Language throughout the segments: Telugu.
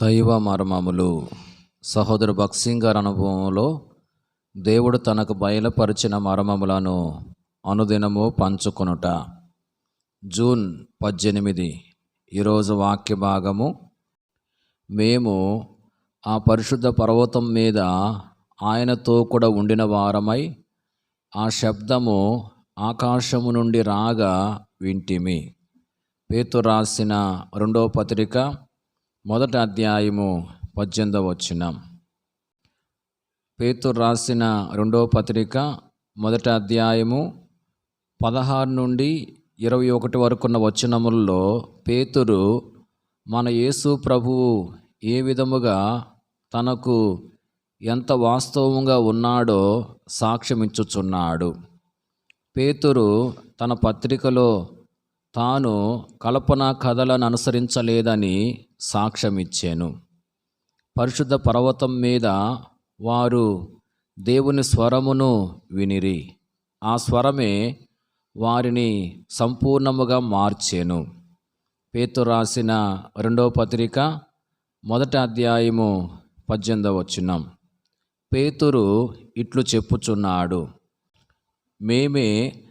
దైవ మర్మములు. సహోదరు భక్సింగ్ గారి అనుభవంలో దేవుడు తనకు బయలుపరిచిన మర్మములను అనుదినము పంచుకొనుట. జూన్ పద్దెనిమిది ఈరోజు వాక్య భాగము. మేము ఆ పరిశుద్ధ పర్వతం మీద ఆయనతో కూడా ఉండిన వారమై ఆ శబ్దము ఆకాశము నుండి రాగా వింటిమి. పేతు రాసిన రెండవ పత్రిక మొదటి అధ్యాయము పద్దెనిమిదవ వచ్చిన పేతురు రాసిన రెండవ పత్రిక మొదటి అధ్యాయము పదహారు నుండి ఇరవై ఒకటి వరకున్న వచనముల్లో పేతురు మన యేసు ప్రభువు ఏ విధముగా తనకు ఎంత వాస్తవంగా ఉన్నాడో సాక్ష్యమిచ్చుచున్నాడు. పేతురు తన పత్రికలో తాను కల్పన కథలను అనుసరించలేదని సాక్ష్యమిచ్చాను. పరిశుద్ధ పర్వతం మీద వారు దేవుని స్వరమును వినిరి. ఆ స్వరమే వారిని సంపూర్ణముగా మార్చాను. పేతు రాసిన రెండవ పత్రిక మొదటి అధ్యాయము పద్దెనిమిదవ వచనం. పేతురు ఇట్లు చెప్పుచున్నాడు. మేమే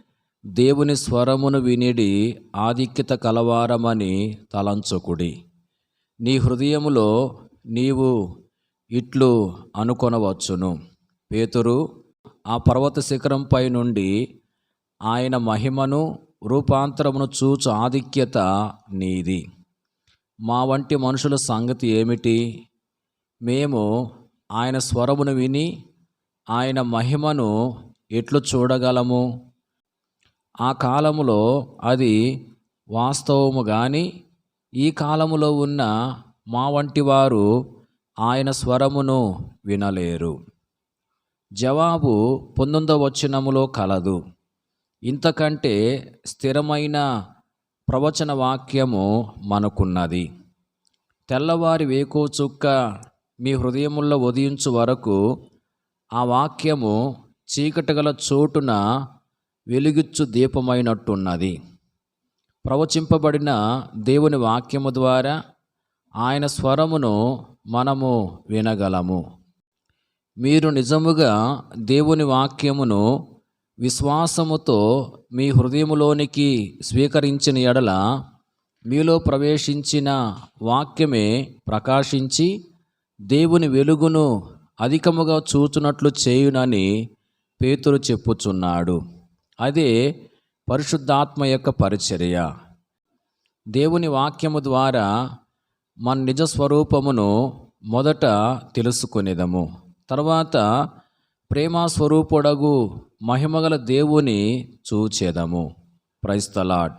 దేవుని స్వరమును వినిడి ఆధిక్యత కలవారమని తలంచుకుడి. నీ హృదయములో నీవు ఇట్లు అనుకొనవచ్చును. పేతురు ఆ పర్వత శిఖరంపై నుండి ఆయన మహిమను రూపాంతరమును చూచు ఆధిక్యత నీది. మా వంటి మనుషుల సంగతి ఏమిటి? మేము ఆయన స్వరమును విని ఆయన మహిమను ఎట్లు చూడగలము? ఆ కాలములో అది వాస్తవము కానీ ఈ కాలములో ఉన్న మా వంటి వారు ఆయన స్వరమును వినలేరు. జవాబు పొందొందవచనములో కలదు. ఇంతకంటే స్థిరమైన ప్రవచన వాక్యము మనకున్నది. తెల్లవారి వేకో చుక్క మీ హృదయముల్లో ఉదయించు వరకు ఆ వాక్యము చీకటి గల చోటున వెలుగుచ్చు దీపమైనట్టున్నది. ప్రవచింపబడిన దేవుని వాక్యము ద్వారా ఆయన స్వరమును మనము వినగలము. మీరు నిజముగా దేవుని వాక్యమును విశ్వాసముతో మీ హృదయములోనికి స్వీకరించిన ఎడల మీలో ప్రవేశించిన వాక్యమే ప్రకాశించి దేవుని వెలుగును అధికముగా చూచునట్లు చేయునని పేతురు చెప్పుచున్నాడు. అదే పరిశుద్ధాత్మ యొక్క పరిచర్య. దేవుని వాక్యము ద్వారా మన నిజ స్వరూపమును మొదట తెలుసుకునేదము. తర్వాత ప్రేమస్వరూపుడగు మహిమగల దేవుని చూచేదము. ప్రైస్తలాడ్